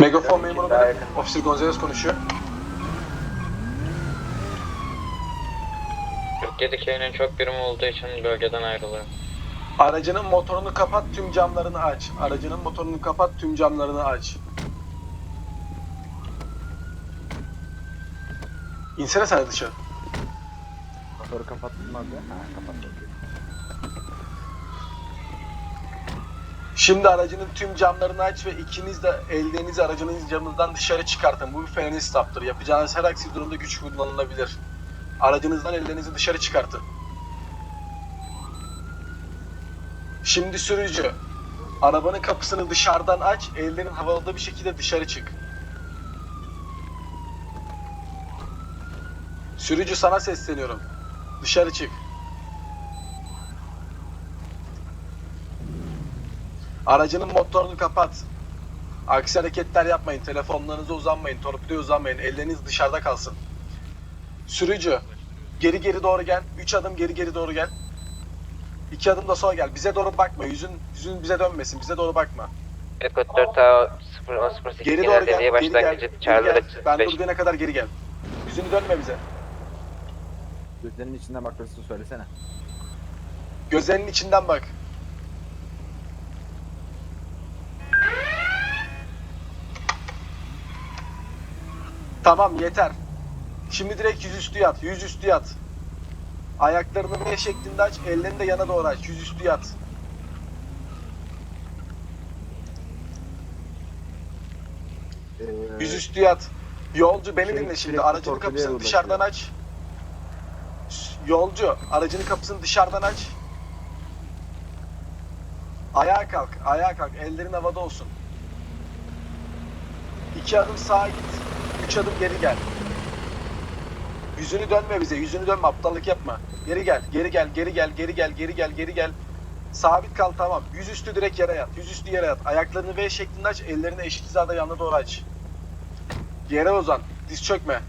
Megafon memuru benim. Officer Gonzalez konuşuyor. 47 K'nin çok birimi olduğu için bölgeden ayrılıyor. Aracının motorunu kapat, tüm camlarını aç. Aracının motorunu kapat, tüm camlarını aç. İnsene sen de dışarı. Motoru kapattın mı abi? Ha kapattım. Şimdi aracının tüm camlarını aç ve ikiniz de ellerinizi aracınız camından dışarı çıkartın. Bu bir frenli stop'tır. Yapacağınız her aksi durumda güç kullanılabilir. Aracınızdan ellerinizi dışarı çıkartın. Şimdi sürücü, arabanın kapısını dışarıdan aç, ellerin havalı bir şekilde dışarı çık. Sürücü sana sesleniyorum. Dışarı çık. Aracının motorunu kapat. Aksi hareketler yapmayın. Telefonlarınıza uzanmayın. Torpidoya uzanmayın. Elleriniz dışarıda kalsın. Sürücü. Geri geri doğru gel. 3 adım geri geri doğru gel. 2 adım da sola gel. Bize doğru bakma. Yüzün yüzün bize dönmesin. Bize doğru bakma. Eko 4 A 0 Geri doğru gel. Geri gel. Geri gel. Ben dur diyene kadar geri gel. Yüzünü dönme bize. Gözlerinin içinden bakmasını söylesene. Gözlerinin içinden bak. Tamam yeter. Şimdi direkt yüzüstü yat. Yüzüstü yat. Ayaklarını V şeklinde aç. Ellerini de yana doğru aç. Yüzüstü yat. Ee, Yüzüstü yat. Yolcu beni Şey, dinle şimdi. sürekli Aracının kapısını ulaşıyor. dışarıdan aç. Yolcu aracının kapısını dışarıdan aç. Ayağa kalk. Ayağa kalk. Ellerin havada olsun. İki adım sağa git. Üç adım geri gel. Yüzünü dönme bize. Yüzünü dönme. Aptallık yapma. Geri gel. Geri gel. Geri gel. Geri gel. Geri gel. Geri gel. Sabit kal tamam. Yüzüstü direkt yere yat. Yüzüstü yere yat. Ayaklarını V şeklinde aç. Ellerini eşit hizada yanına doğru aç. Yere uzan. Diz çökme.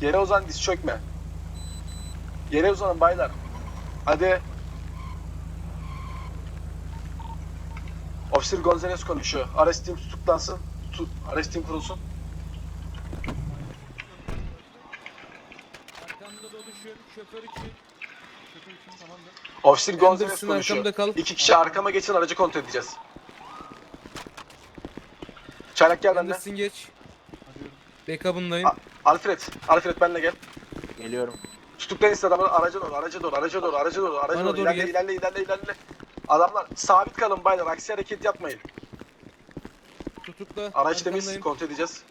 Yere uzan. Diz çökme. Yere uzanın baylar. Hadi. Officer Gonzalez konuşuyor. Arrestim tutuklansın. Tut, arrestim kurulsun. Doluşun, şoför için. Şoför için tamamdır. Officer Gonzalez Anderson konuşuyor. arkamda kal. İki kişi arkama geçin aracı kontrol edeceğiz. Çaylak gel benden. Anderson geç. Backup'ındayım. A- Alfred, Alfred benle gel. Geliyorum. Tutuklayın siz adamları araca doğru, araca doğru, araca doğru, araca doğru, araca Bana doğru. doğru İlerle, gel. ilerle, ilerle, ilerle. Adamlar sabit kalın baylar, aksi hareket yapmayın. Tutukla. Araç temiz, arkandayım. kontrol edeceğiz.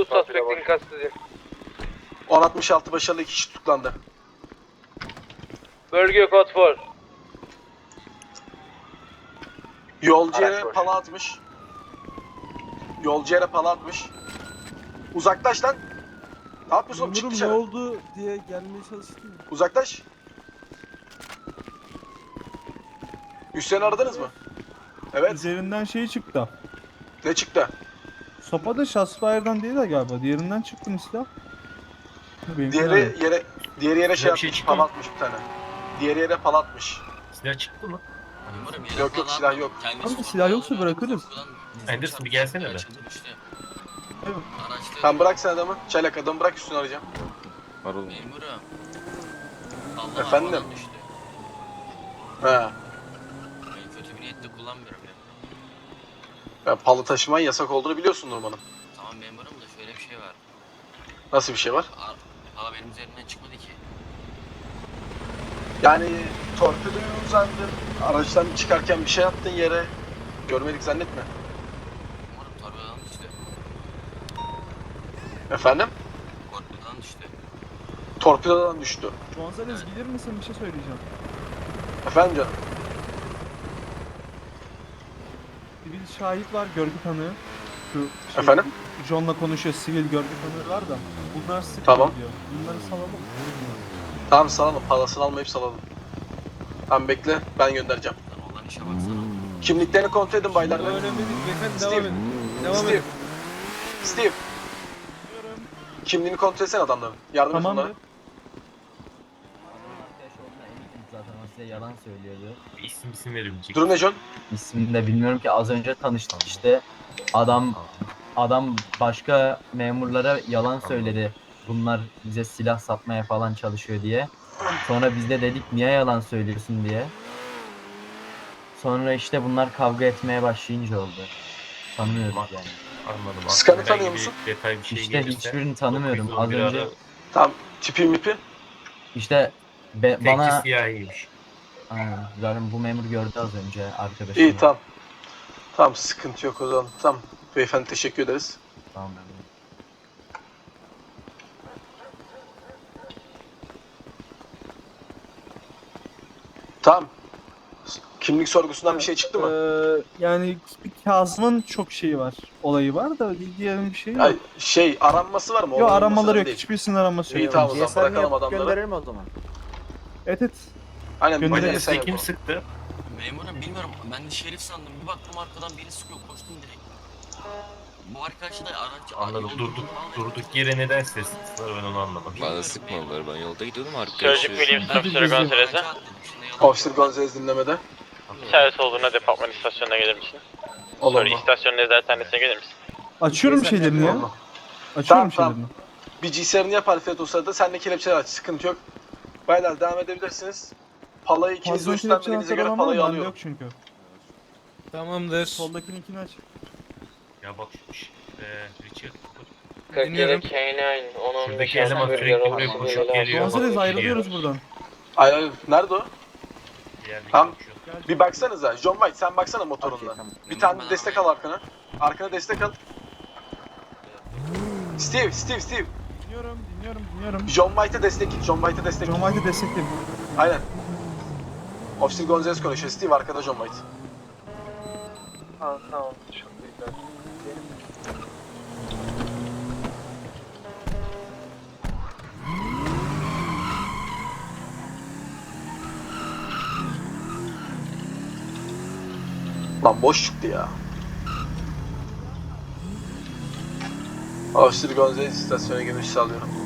Bu suspect'in kastedi. 1066 başarılı iki kişi tutuklandı. Bölge kod 4. Yolcu Araç yere var. pala atmış. Yolcu yere pala atmış. Uzaklaş lan. Ne yapıyorsun oğlum? Çık Memurum ne dışarı. oldu diye gelmeye çalıştım. Uzaklaş. Hüseyin'i aradınız mı? Evet. Üzerinden şey çıktı. Ne çıktı? Sopa da Shasfire'dan değil de galiba. Diğerinden çıktı mı silah? Benimki Diğeri nerede? yere diğeri yere şey Bir şey çıktı mı? atmış bir tane. Diğeri yere pala atmış. Silah çıktı mı? Yok yok silah yok. Kanka silah yoksa bırakırız. Anderson bir gelsene be. Tamam bırak sen adamı. Çaylak adamı bırak üstüne arayacağım. Var oğlum. Memurum. Allah Efendim? arabadan düştü. He. Ben kötü bir niyetle kullanmıyorum ya. Ben palı taşıman yasak olduğunu biliyorsun Nurman'ın. Tamam memurum da şöyle bir şey var. Nasıl bir şey var? Ar- Hala benim üzerimden çıkmadı ki. Yani torpidoyu uzandın, araçtan çıkarken bir şey attın yere. Görmedik zannetme. Memurum torbadan düştü. Efendim? Torbadan düştü. Torpidodan düştü. Gonzales bilir misin bir şey söyleyeceğim. Efendim canım? Bir şahit var görgü tanığı. Şu şey, Efendim? John'la konuşuyor sivil görgü tanığı var da. Bunlar sıkıyor Tamam. diyor. Bunları salalım. Tamam salalım. Palasını almayıp salalım. Tamam bekle ben göndereceğim. Lan işe baksana. Kimliklerini kontrol edin baylar. Önemli değil. Beyefendi Steve. devam edin. Devam Steve. edin. Steve. Kimliğini kontrol etsene adamların. Yardım et Tamamdır. onlara. zaten o size yalan söylüyordu. Bir isim isim verebilecek. Durum ne John? İsmini de bilmiyorum ki az önce tanıştık işte. Adam adam başka memurlara yalan söyledi. Bunlar bize silah satmaya falan çalışıyor diye. Sonra biz de dedik niye yalan söylüyorsun diye. Sonra işte bunlar kavga etmeye başlayınca oldu. Tanımıyoruz yani. Anladım. Skan'ı Herhangi tanıyor musun? Detay bir şey İşte gelirse hiçbirini tanımıyorum. Az 911 önce ara. Tipi mipi? işte be- Tekçi bana siyahiymiş. Aynen. Zaten bu memur gördü az önce arkadaşım. İyi tamam. Tamam sıkıntı yok o zaman. Tamam. Beyefendi teşekkür ederiz. Tamam. Tamam. Kimlik sorgusundan bir şey çıktı mı? Ee, yani bir Kazım'ın çok şeyi var. Olayı var da diğerinin bir şeyi yok. Ay, şey aranması var mı? Yok Onun aramaları olması yok. değil. Hiçbirisinin araması İyi yok. tamam o zaman GSM'i bırakalım adamları. gönderelim o zaman. Evet evet. Aynen böyle Polisle sen kim sıktı? Memurum bilmiyorum ben de şerif sandım. Bir baktım arkadan biri sıkıyor koştum direkt. Bu arkadaşı da araç Anladım. Durduk, durduk yere neden ses sıktılar ben onu anlamadım. Bana sıkmadılar ben yolda gidiyordum Sözcük arkadaşı. Williams Officer Gonzalez'e. Officer Gonzalez dinlemede. Servis olduğuna departman istasyonuna gelir misin? Olur Sonra mu? istasyonun nezarethanesine gelir misin? Açıyorum şeylerini ya. Açıyorum Tamam, şeylerini. Bir GSR'ini yap Alfred o sırada. Sen de kelepçeler aç. Sıkıntı yok. Baylar devam edebilirsiniz. Palayı ikiniz de Fazla anahtarı göre palayı Bende alıyorum. yok çünkü. Tamamdır. Soldakininkini aç. Ya bak şu iş. Eee Richard. 47 K9, 10 Şuradaki eleman sürekli buraya koşup geliyor. Gonzalez bak, ayrılıyoruz buradan. Ay ay nerede o? Bir konuşuyor. Bir baksanıza. John White sen baksana tamam. Bir tane de destek al arkana. Arkana destek al. Steve, Steve, Steve. Dinliyorum, dinliyorum, dinliyorum. John White'e destek. John White'e destek. John White'ı destekleyin. Aynen. Officer Gonzalez konuşuyor. Steve arkada John White. Lan boş çıktı ya. Officer Gonzalez istasyona giriş sağlıyorum.